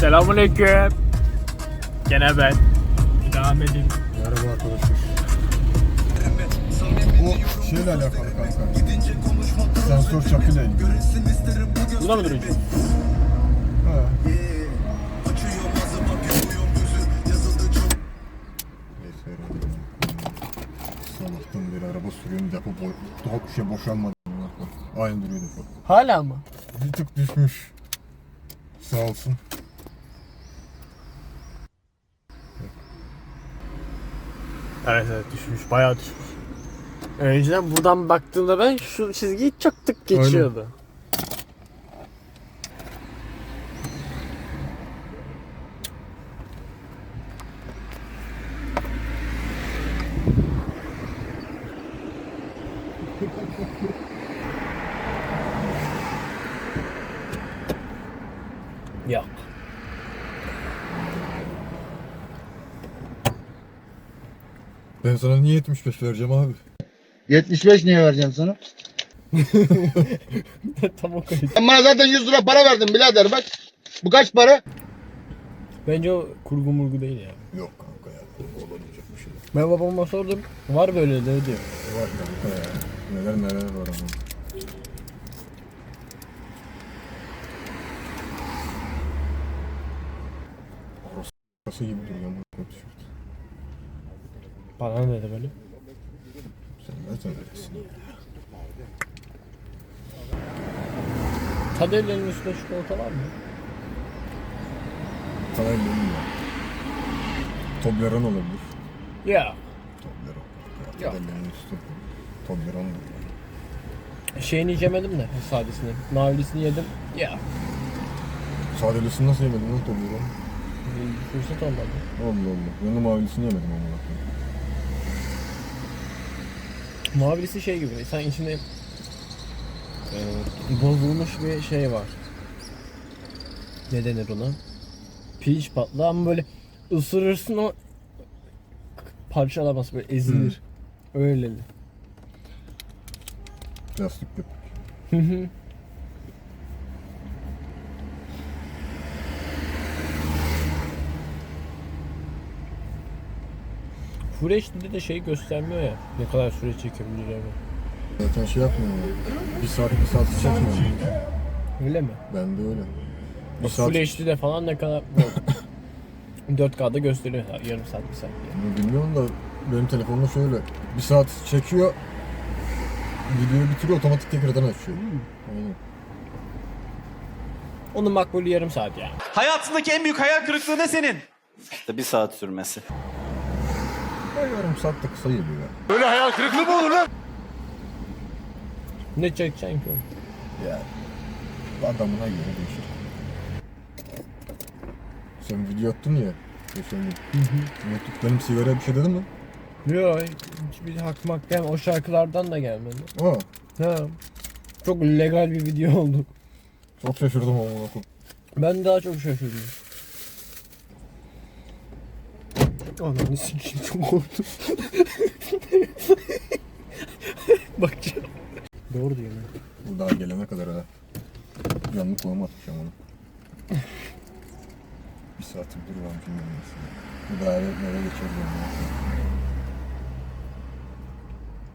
Selamünaleyküm. Gene ben. Devam edeyim. Merhaba arkadaşlar. Bu şeyle alakalı kanka. Sensör çapıyla ilgili. Buna mı. Salaktan beri araba sürüyorum depo boy, daha şey boşalmadı. Aynı duruyor depo. Hala mı? Bir tık düşmüş. Sağ olsun. Evet evet düşmüş. Bayağı düşmüş. Önceden buradan baktığımda ben şu çizgiyi çok tık geçiyordu. Yok. Ben sana niye 75 vereceğim abi? 75 niye vereceğim sana? Tam o kayıt. Ben bana zaten 100 lira para verdim birader bak. Bu kaç para? Bence o kurgu murgu değil ya. Yok kanka ya. Olamayacak bir şey. Ben babama sordum. Var böyle de diyor. Var kanka ya. Neler neler var ama. Orası gibi duruyor bu tişört. Bana ne dedi böyle? Sen zaten öylesin. Kaderlerin üstünde çikolata var mı? Eminim ya. Toblerone olabilir. Ya. Toblerone. Ya. Toblerone'un üstü. Toblerone olur yani. Şeyini yemedim de sadesini. Mavilisini yedim. Ya. Sadelisini nasıl yemedin lan Toblerone? Bir Fırsat olmadı. Allah Allah. Ben de mavilisini yemedim ama Mavilisi şey gibi. Sen içinde e, bozulmuş bir şey var. Ne denir ona? Pirinç patlı ama böyle ısırırsın ama parçalamaz böyle ezilir. Öyle. Plastik köpük. Hı hı. Full HD'de de şey göstermiyor ya. Ne kadar süre çekebileceğimi. Zaten şey yapmıyor ya. Bir saat bir saat çekmiyor. Öyle mi? Ben de öyle. Bir saat Full HD'de falan ne kadar 4K'da gösteriyor ha, yarım saat bir saat diye. Bunu bilmiyorum da benim telefonumda şöyle bir saat çekiyor videoyu bitiriyor otomatik tekrardan açıyor. Aynen. Onun makbulü yarım saat yani. Hayatındaki en büyük hayal kırıklığı ne senin? İşte bir saat sürmesi. Ya yarım saat de kısa geliyor ya. Ne çekeceksin ki? Yani adamına göre değişir. Sen video attın ya. Geçen gün. YouTube benim sigara bir şey dedi mi? Yok hiçbir hak mak gelmedi. O şarkılardan da gelmedi. Aa, Ha. Çok legal bir video oldu. çok şaşırdım ama. Ben daha çok şaşırdım. Ananı sikeyim çok korktum. Bakacağım. Doğru diyor. lan. Bu daha gelene kadar ha. Yanlış kulağıma atacağım onu. bir saattir dur lan film olmasın. Bu daha eve, eve geçer.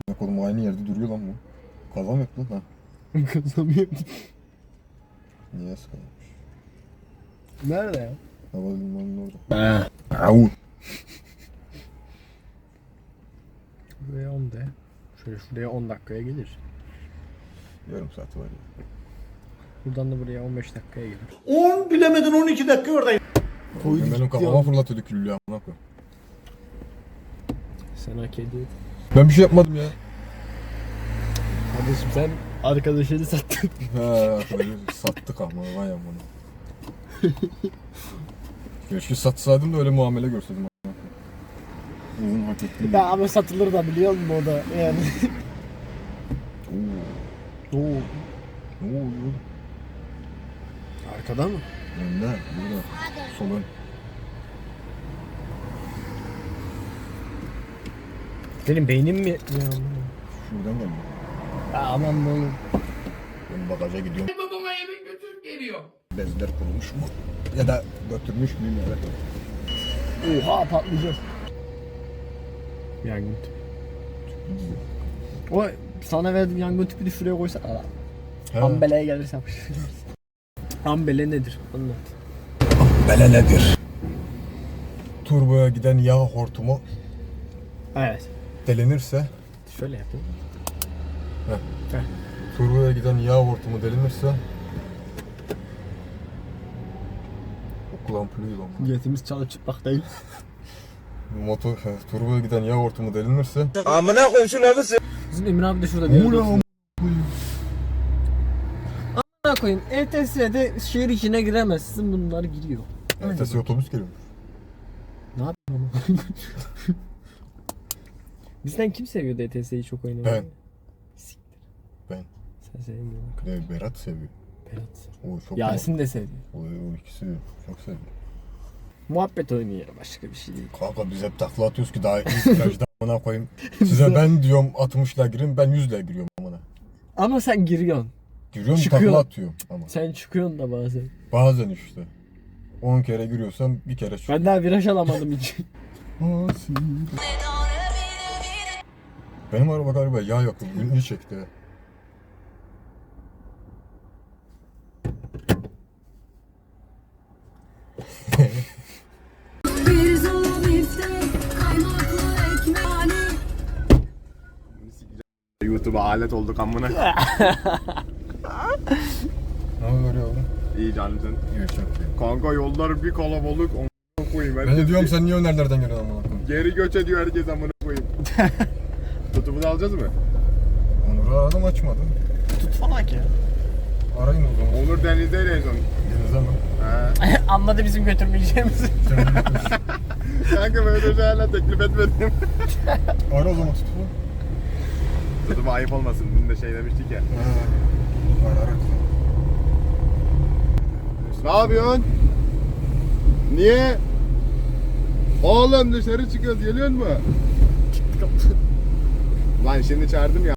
Bak oğlum aynı yerde duruyor lan bu. Kazan yok lan ha. Kazanıyorum. Niye sıkılmış? Nerede ya? Havalimanının orada. Au. Buraya 10 de. Şöyle şuraya 10 dakikaya gelir. Yarım saati var ya. Buradan da buraya 15 dakikaya gelir. 10 bilemedin 12 dakika oradayım. Koyduk Benim kafama fırlatıyordu küllü amına. Sen hak ediyordun. Ben bir şey yapmadım ya. Kardeşim sen arkadaşını sattın. He arkadaşlar sattık ama vay amına. Keşke satsaydım da öyle muamele görseydim. Uzun hak ettim. ya ama satılır da biliyor musun o da yani. Oo. Oo. Ne oluyor? Arkada mı? Önde, burada. Sol ön. Senin beynin mi? Ya, Şuradan geldi. ya aman ne olur. Ben bagaja gidiyorum. Bezler kurumuş mu? Ya da götürmüş müyüm eve? Oha patlayacak. Yangın tüpü. O sana verdiğim yangın tüpünü şuraya koysan ala. Ambele'ye gelirsem. Ambele nedir? Anlat. Bele nedir? Turboya giden yağ hortumu Evet. delinirse Şöyle yapayım. Turboya giden yağ hortumu delinirse Okul ampulüydü ama. Niyetimiz çalıp çıkmak değil. Motor, turboya giden yağ hortumu delinirse Bizim Emre abi de şurada bir yerde am- Amına koyayım. ETS'de şehir içine giremezsin bunlar giriyor. Ertesi otobüs geliyor. Ne yapayım ama? Bizden kim seviyordu ETS'yi çok oynamayı? Ben. Siktir. Ben. Sen sevmiyorsun. Ne Berat seviyor. Berat. O çok Yasin de seviyor. O, o ikisi çok seviyor. Muhabbet oynuyor başka bir şey değil. Kanka biz hep takla atıyoruz ki daha virajda amına koyayım. Size ben diyorum 60'la girin ben 100'le giriyorum amına. Ama sen giriyorsun. Giriyorum Çıkıyor. takla atıyorum ama. Sen çıkıyorsun da bazen. Bazen işte. 10 kere giriyorsam bir kere çık. Ben daha viraj alamadım hiç. Benim araba galiba yağ yakıyor. Ünlü çekti. YouTube'a alet olduk amına. Ne haber ya oğlum? İyi canım sen. İyi çok iyi. Kanka yollar bir kalabalık amına koyayım. Ben de diyorum sen niye önerlerden geliyorsun amına koyayım? Geri göç ediyor herkes amına koyayım. Tutumu da alacağız mı? Onur'u aradım açmadı. Tut falan ya. Arayın o zaman. Onur denizdeyle en son. He. Anladı bizim götürmeyeceğimizi. Kanka böyle bir şey hala teklif etmedim. Ara o zaman tutumu. Tutumu ayıp olmasın. Dün de şey demiştik ya. Ara ara. Ne yapıyorsun? Niye? Oğlum dışarı çıkıyoruz geliyor mu? Lan şimdi çağırdım ya.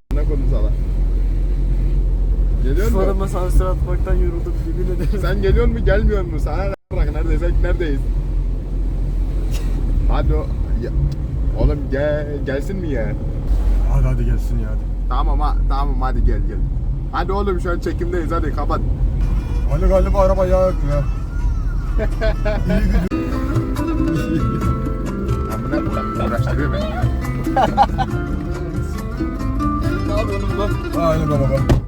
Geliyor mu? Soruma sansür atmaktan yoruldum yemin ederim. Sen geliyor mu gelmiyor mu? Sana ne bırak neredeysek neredeyiz? Hadi o... Ya. Oğlum gel, gelsin mi ya? Hadi hadi gelsin ya hadi. Tamam ha, tamam hadi gel gel. Hadi oğlum şu an çekimdeyiz hadi kapat. Ali galiba araba yağ yakıyor. Amına uğraştırıyor beni. Ne yapıyorsun lan? Aynen baba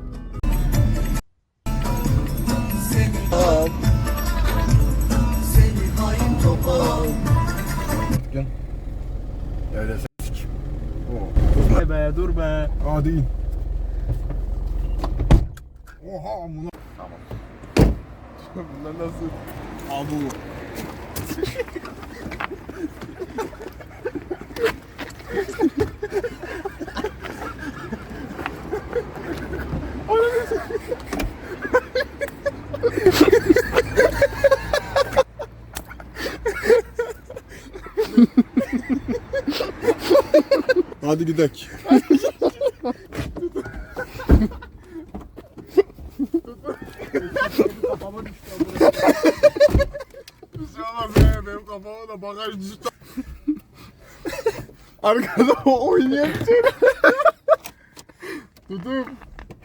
be dur be. Hadi in. Oha amına. Bunlar nasıl? Abu. Hadi gidelim. Bir şey olmaz be benim kafama da bagaj düştü. Arkada oynayan. Tutum.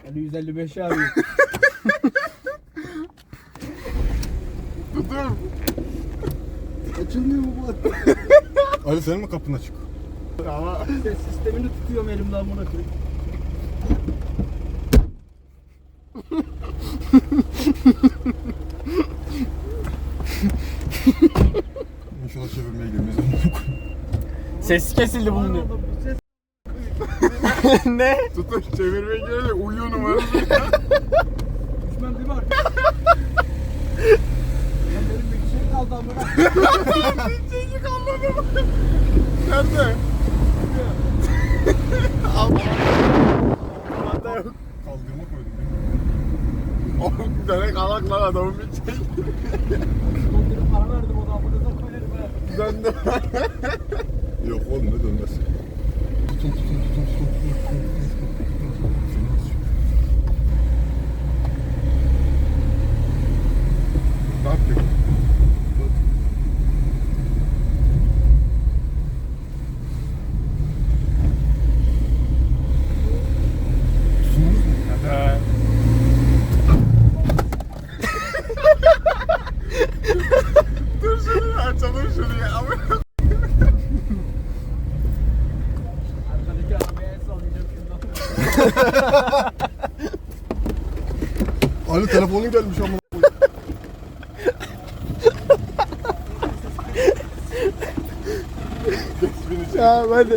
Ali 155 abi. Tutum. Açılmıyor mu bu? Ali senin mi kapın açık? Ama Ses sistemini tutuyorum elimden buna koyayım. Ses kesildi bunun. ne? tutum çevirmeye gelince uyuyor numarası. Düşman değil mi arkadaş? benim bir şey kaldı amına. Çocuk anladım. Nerede? Kaldırma koydum. Oğlum bir tane kalak lan adamın bir şey. Ben para verdim o da amına koyarım ha. Döndü. Yok oğlum ne dönmez. Tutun tutun tutun tutun. Sonu gelmiş ama. Ya hadi.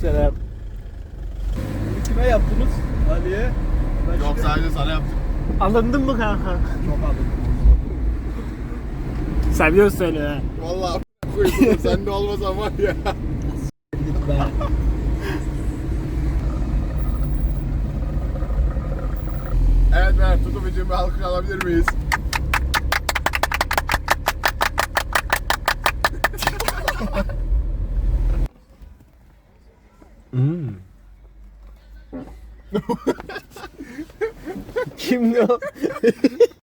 Selam. Kime yaptınız? Ali'ye. Yok sadece sana yaptım. Alındın mı kanka? Çok alındım. Seviyorsun seni ha. Vallahi koydum sen de olmasan var ya. Evet ben tutum için bir alkış alabilir miyiz? Kim o?